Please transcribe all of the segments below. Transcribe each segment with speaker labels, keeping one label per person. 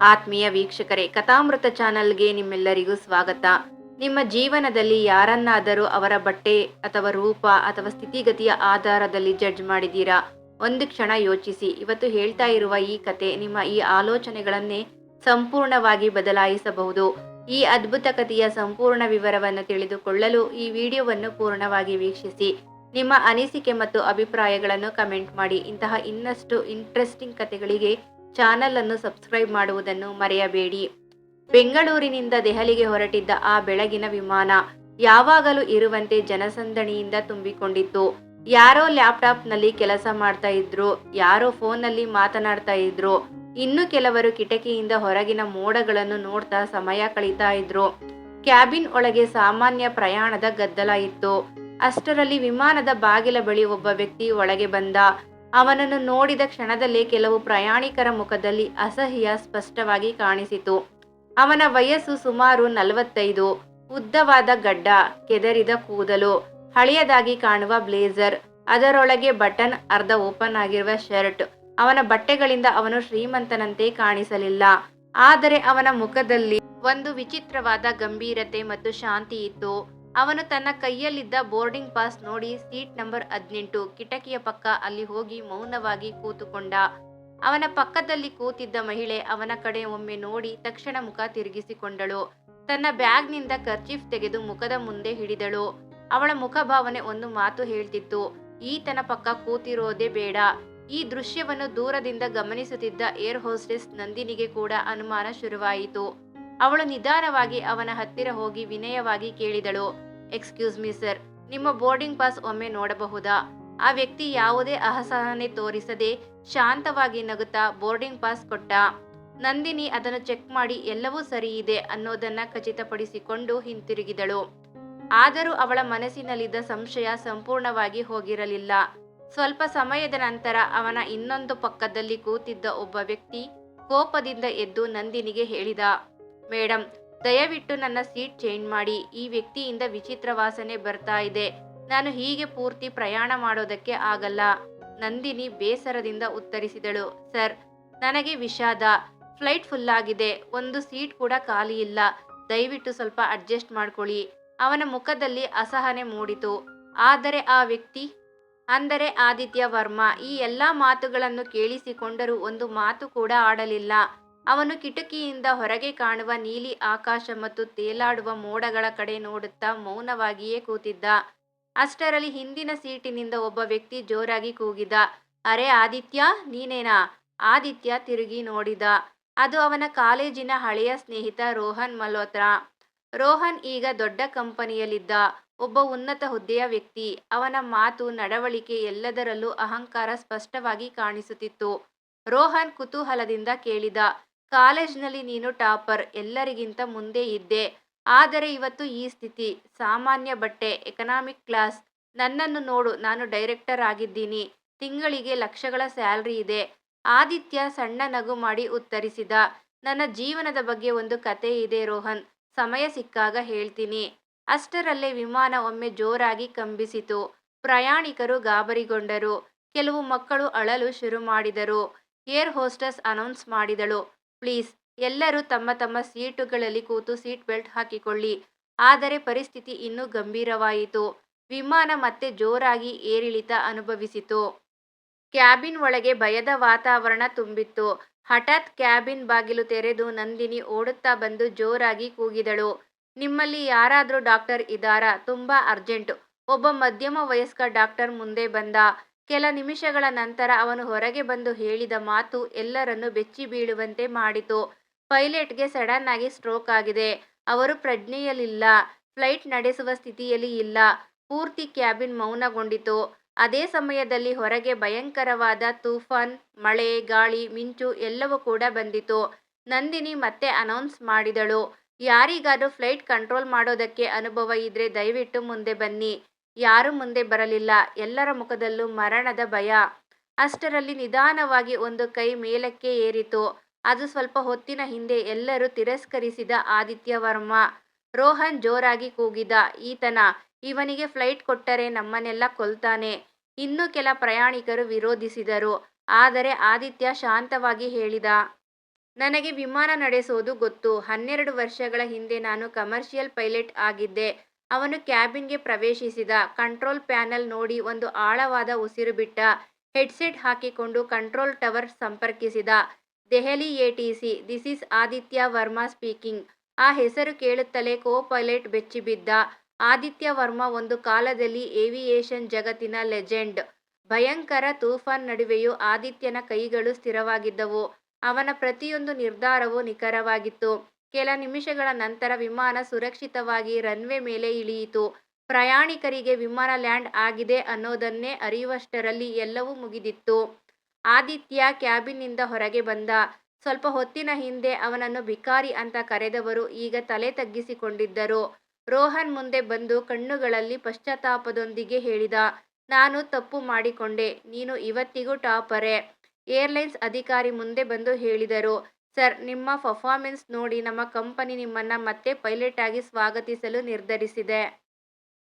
Speaker 1: ಆತ್ಮೀಯ ವೀಕ್ಷಕರೇ, ಕಥಾಮೃತ ಚಾನಲ್ಗೆ ನಿಮ್ಮೆಲ್ಲರಿಗೂ ಸ್ವಾಗತ. ನಿಮ್ಮ ಜೀವನದಲ್ಲಿ ಯಾರನ್ನಾದರೂ ಅವರ ಬಟ್ಟೆ ಅಥವಾ ರೂಪ ಅಥವಾ ಸ್ಥಿತಿಗತಿಯ ಆಧಾರದಲ್ಲಿ ಜಡ್ಜ್ ಮಾಡಿದ್ದೀರಾ? ಒಂದು ಕ್ಷಣ ಯೋಚಿಸಿ. ಇವತ್ತು ಹೇಳ್ತಾ ಇರುವ ಈ ಕತೆ ನಿಮ್ಮ ಈ ಆಲೋಚನೆಗಳನ್ನೇ ಸಂಪೂರ್ಣವಾಗಿ ಬದಲಾಯಿಸಬಹುದು. ಈ ಅದ್ಭುತ ಕಥೆಯ ಸಂಪೂರ್ಣ ವಿವರವನ್ನು ತಿಳಿದುಕೊಳ್ಳಲು ಈ ವಿಡಿಯೋವನ್ನು ಪೂರ್ಣವಾಗಿ ವೀಕ್ಷಿಸಿ. ನಿಮ್ಮ ಅನಿಸಿಕೆ ಮತ್ತು ಅಭಿಪ್ರಾಯಗಳನ್ನು ಕಮೆಂಟ್ ಮಾಡಿ. ಇಂತಹ ಇನ್ನಷ್ಟು ಇಂಟ್ರೆಸ್ಟಿಂಗ್ ಕಥೆಗಳಿಗೆ ಚಾನಲ್ ಅನ್ನು ಸಬ್ಸ್ಕ್ರೈಬ್ ಮಾಡುವುದನ್ನು ಮರೆಯಬೇಡಿ. ಬೆಂಗಳೂರಿನಿಂದ ದೆಹಲಿಗೆ ಹೊರಟಿದ್ದ ಆ ಬೆಳಗಿನ ವಿಮಾನ ಯಾವಾಗಲೂ ಇರುವಂತೆ ಜನಸಂದಣಿಯಿಂದ ತುಂಬಿಕೊಂಡಿತ್ತು. ಯಾರೋ ಲ್ಯಾಪ್ಟಾಪ್ನಲ್ಲಿ ಕೆಲಸ ಮಾಡ್ತಾ ಇದ್ರು, ಯಾರೋ ಫೋನ್ನಲ್ಲಿ ಮಾತನಾಡ್ತಾ ಇದ್ರು, ಇನ್ನು ಕೆಲವರು ಕಿಟಕಿಯಿಂದ ಹೊರಗಿನ ಮೋಡಗಳನ್ನು ನೋಡ್ತಾ ಸಮಯ ಕಳೀತಾ ಇದ್ರು. ಕ್ಯಾಬಿನ್ ಒಳಗೆ ಸಾಮಾನ್ಯ ಪ್ರಯಾಣದ ಗದ್ದಲ ಇತ್ತು. ಅಷ್ಟರಲ್ಲಿ ವಿಮಾನದ ಬಾಗಿಲ ಬಳಿ ಒಬ್ಬ ವ್ಯಕ್ತಿ ಒಳಗೆ ಬಂದ. ಅವನನ್ನು ನೋಡಿದ ಕ್ಷಣದಲ್ಲೇ ಕೆಲವು ಪ್ರಯಾಣಿಕರ ಮುಖದಲ್ಲಿ ಅಸಹ್ಯ ಸ್ಪಷ್ಟವಾಗಿ ಕಾಣಿಸಿತು. ಅವನ ವಯಸ್ಸು ಸುಮಾರು ನಲವತ್ತೈದು, ಉದ್ದವಾದ ಗಡ್ಡ, ಕೆದರಿದ ಕೂದಲು, ಹಳೆಯದಾಗಿ ಕಾಣುವ ಬ್ಲೇಸರ್, ಅದರೊಳಗೆ ಬಟನ್ ಅರ್ಧ ಓಪನ್ ಆಗಿರುವ ಶರ್ಟ್. ಅವನ ಬಟ್ಟೆಗಳಿಂದ ಅವನು ಶ್ರೀಮಂತನಂತೆ ಕಾಣಿಸಲಿಲ್ಲ. ಆದರೆ ಅವನ ಮುಖದಲ್ಲಿ ಒಂದು ವಿಚಿತ್ರವಾದ ಗಂಭೀರತೆ ಮತ್ತು ಶಾಂತಿ ಇತ್ತು. ಅವನು ತನ್ನ ಕೈಯಲ್ಲಿದ್ದ ಬೋರ್ಡಿಂಗ್ ಪಾಸ್ ನೋಡಿ ಸೀಟ್ ನಂಬರ್ ಹದಿನೆಂಟು ಕಿಟಕಿಯ ಪಕ್ಕ ಅಲ್ಲಿ ಹೋಗಿ ಮೌನವಾಗಿ ಕೂತುಕೊಂಡ. ಅವನ ಪಕ್ಕದಲ್ಲಿ ಕೂತಿದ್ದ ಮಹಿಳೆ ಅವನ ಕಡೆ ಒಮ್ಮೆ ನೋಡಿ ತಕ್ಷಣ ಮುಖ ತಿರುಗಿಸಿಕೊಂಡಳು. ತನ್ನ ಬ್ಯಾಗ್ನಿಂದ ಕರ್ಚೀಫ್ ತೆಗೆದು ಮುಖದ ಮುಂದೆ ಹಿಡಿದಳು. ಅವಳ ಮುಖಭಾವನೆ ಒಂದು ಮಾತು ಹೇಳ್ತಿತ್ತು, ಈತನ ಪಕ್ಕ ಕೂತಿರೋದೇ ಬೇಡ. ಈ ದೃಶ್ಯವನ್ನು ದೂರದಿಂದ ಗಮನಿಸುತ್ತಿದ್ದ ಏರ್ ಹೋಸ್ಟೆಸ್ ನಂದಿನಿಗೆ ಕೂಡ ಅನುಮಾನ ಶುರುವಾಯಿತು. ಅವಳು ನಿಧಾನವಾಗಿ ಅವನ ಹತ್ತಿರ ಹೋಗಿ ವಿನಯವಾಗಿ ಕೇಳಿದಳು ಎಕ್ಸ್ಕ್ಯೂಸ್ ಮೀ ಸರ್ ನಿಮ್ಮ ಬೋರ್ಡಿಂಗ್ ಪಾಸ್ ಒಮ್ಮೆ ನೋಡಬಹುದಾ? ಆ ವ್ಯಕ್ತಿ ಯಾವುದೇ ಅಸಹನೆ ತೋರಿಸದೆ ಶಾಂತವಾಗಿ ನಗುತ್ತಾ ಬೋರ್ಡಿಂಗ್ ಪಾಸ್ ಕೊಟ್ಟ. ನಂದಿನಿ ಅದನ್ನು ಚೆಕ್ ಮಾಡಿ ಎಲ್ಲವೂ ಸರಿ ಇದೆ ಅನ್ನೋದನ್ನ ಖಚಿತಪಡಿಸಿಕೊಂಡು ಹಿಂತಿರುಗಿದಳು. ಆದರೂ ಅವಳ ಮನಸ್ಸಿನಲ್ಲಿದ್ದ ಸಂಶಯ ಸಂಪೂರ್ಣವಾಗಿ ಹೋಗಿರಲಿಲ್ಲ. ಸ್ವಲ್ಪ ಸಮಯದ ನಂತರ ಅವನ ಇನ್ನೊಂದು ಪಕ್ಕದಲ್ಲಿ ಕೂತಿದ್ದ ಒಬ್ಬ ವ್ಯಕ್ತಿ ಕೋಪದಿಂದ ಎದ್ದು ನಂದಿನಿಗೆ ಹೇಳಿದ ಮೇಡಮ್ ದಯವಿಟ್ಟು ನನ್ನ ಸೀಟ್ ಚೇಂಜ್ ಮಾಡಿ. ಈ ವ್ಯಕ್ತಿಯಿಂದ ವಿಚಿತ್ರ ವಾಸನೆ ಬರ್ತಾ ಇದೆ. ನಾನು ಹೀಗೆ ಪೂರ್ತಿ ಪ್ರಯಾಣ ಮಾಡೋದಕ್ಕೆ ಆಗಲ್ಲ. ನಂದಿನಿ ಬೇಸರದಿಂದ ಉತ್ತರಿಸಿದಳು. ಸರ್, ನನಗೆ ವಿಷಾದ. ಫ್ಲೈಟ್ ಫುಲ್ ಆಗಿದೆ ಒಂದು ಸೀಟ್ ಕೂಡ ಖಾಲಿ ಇಲ್ಲ. ದಯವಿಟ್ಟು ಸ್ವಲ್ಪ ಅಡ್ಜಸ್ಟ್ ಮಾಡ್ಕೊಳ್ಳಿ. ಅವನ ಮುಖದಲ್ಲಿ ಅಸಹನೆ ಮೂಡಿತು. ಆದರೆ ಆ ವ್ಯಕ್ತಿ? ಅಂದರೆ ಆದಿತ್ಯ ವರ್ಮಾ. ಈ ಎಲ್ಲ ಮಾತುಗಳನ್ನು ಕೇಳಿಸಿಕೊಂಡರೂ ಒಂದು ಮಾತು ಕೂಡ ಆಡಲಿಲ್ಲ. ಅವನು ಕಿಟಕಿಯಿಂದ ಹೊರಗೆ ಕಾಣುವ ನೀಲಿ ಆಕಾಶ ಮತ್ತು ತೇಲಾಡುವ ಮೋಡಗಳ ಕಡೆ ನೋಡುತ್ತಾ ಮೌನವಾಗಿಯೇ ಕೂತಿದ್ದ. ಅಷ್ಟರಲ್ಲಿ ಹಿಂದಿನ ಸೀಟಿನಿಂದ ಒಬ್ಬ ವ್ಯಕ್ತಿ ಜೋರಾಗಿ ಕೂಗಿದ. ಅರೆ ಆದಿತ್ಯ, ನೀನೇನಾ? ಆದಿತ್ಯ ತಿರುಗಿ ನೋಡಿದ. ಅದು ಅವನ ಕಾಲೇಜಿನ ಹಳೆಯ ಸ್ನೇಹಿತ ರೋಹನ್ ಮಲ್ಹೋತ್ರಾ. ರೋಹನ್ ಈಗ ದೊಡ್ಡ ಕಂಪನಿಯಲ್ಲಿದ್ದ ಒಬ್ಬ ಉನ್ನತ ಹುದ್ದೆಯ ವ್ಯಕ್ತಿ. ಅವನ ಮಾತು, ನಡವಳಿಕೆ ಎಲ್ಲದರಲ್ಲೂ ಅಹಂಕಾರ ಸ್ಪಷ್ಟವಾಗಿ ಕಾಣಿಸುತ್ತಿತ್ತು. ರೋಹನ್ ಕುತೂಹಲದಿಂದ ಕೇಳಿದ. ಕಾಲೇಜ್ನಲ್ಲಿ ನೀನು ಟಾಪರ್, ಎಲ್ಲರಿಗಿಂತ ಮುಂದೆ ಇದ್ದೆ. ಆದರೆ ಇವತ್ತು ಈ ಸ್ಥಿತಿ, ಸಾಮಾನ್ಯ ಬಟ್ಟೆ, ಎಕನಾಮಿಕ್ ಕ್ಲಾಸ್, ನನ್ನನ್ನು ನೋಡು, ನಾನು ಡೈರೆಕ್ಟರ್ ಆಗಿದ್ದೀನಿ. ತಿಂಗಳಿಗೆ ಲಕ್ಷಗಳ ಸ್ಯಾಲ್ರಿ ಇದೆ. ಆದಿತ್ಯ ಸಣ್ಣ ನಗು ಮಾಡಿ ಉತ್ತರಿಸಿದ, ನನ್ನ ಜೀವನದ ಬಗ್ಗೆ ಒಂದು ಕತೆ ಇದೆ ರೋಹನ್, ಸಮಯ ಸಿಕ್ಕಾಗ ಹೇಳ್ತೀನಿ. ಅಷ್ಟರಲ್ಲೇ ವಿಮಾನ ಒಮ್ಮೆ ಜೋರಾಗಿ ಕಂಬಿಸಿತು. ಪ್ರಯಾಣಿಕರು ಗಾಬರಿಗೊಂಡರು. ಕೆಲವು ಮಕ್ಕಳು ಅಳಲು ಶುರು ಮಾಡಿದರು. ಏರ್ ಹೋಸ್ಟಸ್ ಅನೌನ್ಸ್ ಮಾಡಿದಳು. ಪ್ಲೀಸ್, ಎಲ್ಲರೂ ತಮ್ಮ ತಮ್ಮ ಸೀಟುಗಳಲ್ಲಿ ಕೂತು ಸೀಟ್ ಬೆಲ್ಟ್ ಹಾಕಿಕೊಳ್ಳಿ. ಆದರೆ ಪರಿಸ್ಥಿತಿ ಇನ್ನೂ ಗಂಭೀರವಾಯಿತು. ವಿಮಾನ ಮತ್ತೆ ಜೋರಾಗಿ ಏರಿಳಿತ ಅನುಭವಿಸಿತು. ಕ್ಯಾಬಿನ್ ಒಳಗೆ ಭಯದ ವಾತಾವರಣ ತುಂಬಿತ್ತು. ಹಠಾತ್ ಕ್ಯಾಬಿನ್ ಬಾಗಿಲು ತೆರೆದು ನಂದಿನಿ ಓಡುತ್ತಾ ಬಂದು ಜೋರಾಗಿ ಕೂಗಿದಳು. ನಿಮ್ಮಲ್ಲಿ ಯಾರಾದರೂ ಡಾಕ್ಟರ್ ಇದ್ದಾರಾ? ತುಂಬಾ ಅರ್ಜೆಂಟ್. ಒಬ್ಬ ಮಧ್ಯಮ ವಯಸ್ಕ ಡಾಕ್ಟರ್ ಮುಂದೆ ಬಂದ. ಕೆಲ ನಿಮಿಷಗಳ ನಂತರ ಅವನು ಹೊರಗೆ ಬಂದು ಹೇಳಿದ ಮಾತು ಎಲ್ಲರನ್ನು ಬೆಚ್ಚಿ ಬೀಳುವಂತೆ ಮಾಡಿತು. ಪೈಲಟ್ಗೆ ಸಡನ್ ಆಗಿ ಸ್ಟ್ರೋಕ್ ಆಗಿದೆ. ಅವರು ಪ್ರಜ್ಞೆಯಲ್ಲಿಲ್ಲ. ಫ್ಲೈಟ್ ನಡೆಸುವ ಸ್ಥಿತಿಯಲ್ಲಿ ಇಲ್ಲ. ಪೂರ್ತಿ ಕ್ಯಾಬಿನ್ ಮೌನಗೊಂಡಿತು. ಅದೇ ಸಮಯದಲ್ಲಿ ಹೊರಗೆ ಭಯಂಕರವಾದ ತೂಫಾನ್, ಮಳೆ, ಗಾಳಿ, ಮಿಂಚು ಎಲ್ಲವೂ ಕೂಡ ಬಂದಿತು. ನಂದಿನಿ ಮತ್ತೆ ಅನೌನ್ಸ್ ಮಾಡಿದಳು. ಯಾರಿಗಾದ್ರೂ ಫ್ಲೈಟ್ ಕಂಟ್ರೋಲ್ ಮಾಡೋದಕ್ಕೆ ಅನುಭವ ಇದ್ರೆ ದಯವಿಟ್ಟು ಮುಂದೆ ಬನ್ನಿ. ಯಾರೂ ಮುಂದೆ ಬರಲಿಲ್ಲ. ಎಲ್ಲರ ಮುಖದಲ್ಲೂ ಮರಣದ ಭಯ. ಅಷ್ಟರಲ್ಲಿ ನಿಧಾನವಾಗಿ ಒಂದು ಕೈ ಮೇಲಕ್ಕೆ ಏರಿತು. ಅದು ಸ್ವಲ್ಪ ಹೊತ್ತಿನ ಹಿಂದೆ ಎಲ್ಲರೂ ತಿರಸ್ಕರಿಸಿದ ಆದಿತ್ಯ ವರ್ಮ ರೋಹನ್ ಜೋರಾಗಿ ಕೂಗಿದ, ಈತನ, ಇವನಿಗೆ ಫ್ಲೈಟ್ ಕೊಟ್ಟರೆ ನಮ್ಮನ್ನೆಲ್ಲ ಕೊಲ್ತಾನೆ. ಇನ್ನೂ ಕೆಲ ಪ್ರಯಾಣಿಕರು ವಿರೋಧಿಸಿದರು. ಆದರೆ ಆದಿತ್ಯ ಶಾಂತವಾಗಿ ಹೇಳಿದ, ನನಗೆ ವಿಮಾನ ನಡೆಸೋದು ಗೊತ್ತು. ಹನ್ನೆರಡು ವರ್ಷಗಳ ಹಿಂದೆ ನಾನು ಕಮರ್ಷಿಯಲ್ ಪೈಲಟ್ ಆಗಿದ್ದೆ. ಅವನು ಕ್ಯಾಬಿನ್ಗೆ ಪ್ರವೇಶಿಸಿದ. ಕಂಟ್ರೋಲ್ ಪ್ಯಾನೆಲ್ ನೋಡಿ ಒಂದು ಆಳವಾದ ಉಸಿರು ಬಿಟ್ಟ. ಹೆಡ್ಸೆಟ್ ಹಾಕಿಕೊಂಡು ಕಂಟ್ರೋಲ್ ಟವರ್ ಸಂಪರ್ಕಿಸಿದ. Delhi ATC this is Aditya Varma speaking. ಆ ಹೆಸರು ಕೇಳುತ್ತಲೇ ಕೋ ಪೈಲಟ್ ಬೆಚ್ಚಿಬಿದ್ದ. ಆದಿತ್ಯ ವರ್ಮಾ ಒಂದು ಕಾಲದಲ್ಲಿ ಏವಿಯೇಷನ್ ಜಗತ್ತಿನ ಲೆಜೆಂಡ್. ಭಯಂಕರ ತೂಫಾನ್ ನಡುವೆಯೂ ಆದಿತ್ಯನ ಕೈಗಳು ಸ್ಥಿರವಾಗಿದ್ದವು. ಅವನ ಪ್ರತಿಯೊಂದು ನಿರ್ಧಾರವೂ ನಿಖರವಾಗಿತ್ತು. ಕೆಲ ನಿಮಿಷಗಳ ನಂತರ ವಿಮಾನ ಸುರಕ್ಷಿತವಾಗಿ ರನ್ವೇ ಮೇಲೆ ಇಳಿಯಿತು. ಪ್ರಯಾಣಿಕರಿಗೆ ವಿಮಾನ ಲ್ಯಾಂಡ್ ಆಗಿದೆ ಅನ್ನೋದನ್ನೇ ಅರಿಯುವಷ್ಟರಲ್ಲಿ ಎಲ್ಲವೂ ಮುಗಿದಿತ್ತು. ಆದಿತ್ಯ ಕ್ಯಾಬಿನ್ನಿಂದ ಹೊರಗೆ ಬಂದ. ಸ್ವಲ್ಪ ಹೊತ್ತಿನ ಹಿಂದೆ ಅವನನ್ನು ಭಿಕಾರಿ ಅಂತ ಕರೆದವರು ಈಗ ತಲೆ ತಗ್ಗಿಸಿಕೊಂಡಿದ್ದರು. ರೋಹನ್ ಮುಂದೆ ಬಂದು ಕಣ್ಣುಗಳಲ್ಲಿ ಪಶ್ಚಾತ್ತಾಪದೊಂದಿಗೆ ಹೇಳಿದ, ನಾನು ತಪ್ಪು ಮಾಡಿಕೊಂಡೆ. ನೀನು ಇವತ್ತಿಗೂ ಟಾಪರೇ. ಏರ್ಲೈನ್ಸ್ ಅಧಿಕಾರಿ ಮುಂದೆ ಬಂದು ಹೇಳಿದರು. ಸರ್, ನಿಮ್ಮ ಪರ್ಫಾರ್ಮೆನ್ಸ್ ನೋಡಿ ನಮ್ಮ ಕಂಪನಿ ನಿಮ್ಮನ್ನ ಮತ್ತೆ ಪೈಲಟ್ ಆಗಿ ಸ್ವಾಗತಿಸಲು ನಿರ್ಧರಿಸಿದೆ.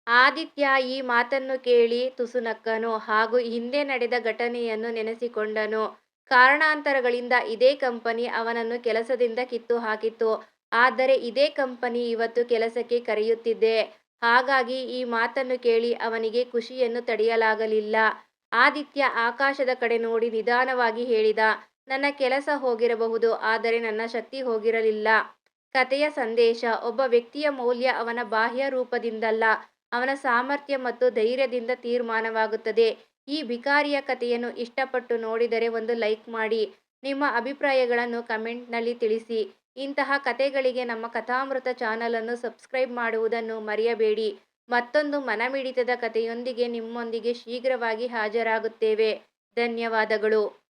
Speaker 1: ಆದಿತ್ಯ ಈ ಮಾತನ್ನು ಕೇಳಿ ತುಸುನಕ್ಕನು ಹಾಗೂ ಹಿಂದೆ ನಡೆದ ಘಟನೆಯನ್ನು ನೆನೆಸಿಕೊಂಡನು. ಕಾರಣಾಂತರಗಳಿಂದ ಇದೇ ಕಂಪನಿ ಅವನನ್ನು ಕೆಲಸದಿಂದ ಕಿತ್ತು ಹಾಕಿತ್ತು. ಆದರೆ ಇದೇ ಕಂಪನಿ ಇವತ್ತು ಕೆಲಸಕ್ಕೆ ಕರೆಯುತ್ತಿದೆ. ಹಾಗಾಗಿ ಈ ಮಾತನ್ನು ಕೇಳಿ ಅವನಿಗೆ ಖುಷಿಯನ್ನು ತಡೆಯಲಾಗಲಿಲ್ಲ. ಆದಿತ್ಯ ಆಕಾಶದ ಕಡೆ ನೋಡಿ ನಿಧಾನವಾಗಿ ಹೇಳಿದ ನನ್ನ ಕೆಲಸ ಹೋಗಿರಬಹುದು, ಆದರೆ ನನ್ನ ಶಕ್ತಿ ಹೋಗಿರಲಿಲ್ಲ. ಕಥೆಯ ಸಂದೇಶ, ಒಬ್ಬ ವ್ಯಕ್ತಿಯ ಮೌಲ್ಯ ಅವನ ಬಾಹ್ಯ ರೂಪದಿಂದಲ್ಲ, ಅವನ ಸಾಮರ್ಥ್ಯ ಮತ್ತು ಧೈರ್ಯದಿಂದ ತೀರ್ಮಾನವಾಗುತ್ತದೆ. ಈ ಭಿಕಾರಿಯ ಕಥೆಯನ್ನು ಇಷ್ಟಪಟ್ಟು ನೋಡಿದರೆ ಒಂದು ಲೈಕ್ ಮಾಡಿ, ನಿಮ್ಮ ಅಭಿಪ್ರಾಯಗಳನ್ನು ಕಮೆಂಟ್ನಲ್ಲಿ ತಿಳಿಸಿ. ಇಂತಹ ಕಥೆಗಳಿಗೆ ನಮ್ಮ ಕಥಾಮೃತ ಚಾನಲನ್ನು ಸಬ್ಸ್ಕ್ರೈಬ್ ಮಾಡುವುದನ್ನು ಮರೆಯಬೇಡಿ. ಮತ್ತೊಂದು ಮನಮಿಡಿತದ ಕಥೆಯೊಂದಿಗೆ ನಿಮ್ಮೊಂದಿಗೆ ಶೀಘ್ರವಾಗಿ ಹಾಜರಾಗುತ್ತೇವೆ. ಧನ್ಯವಾದಗಳು.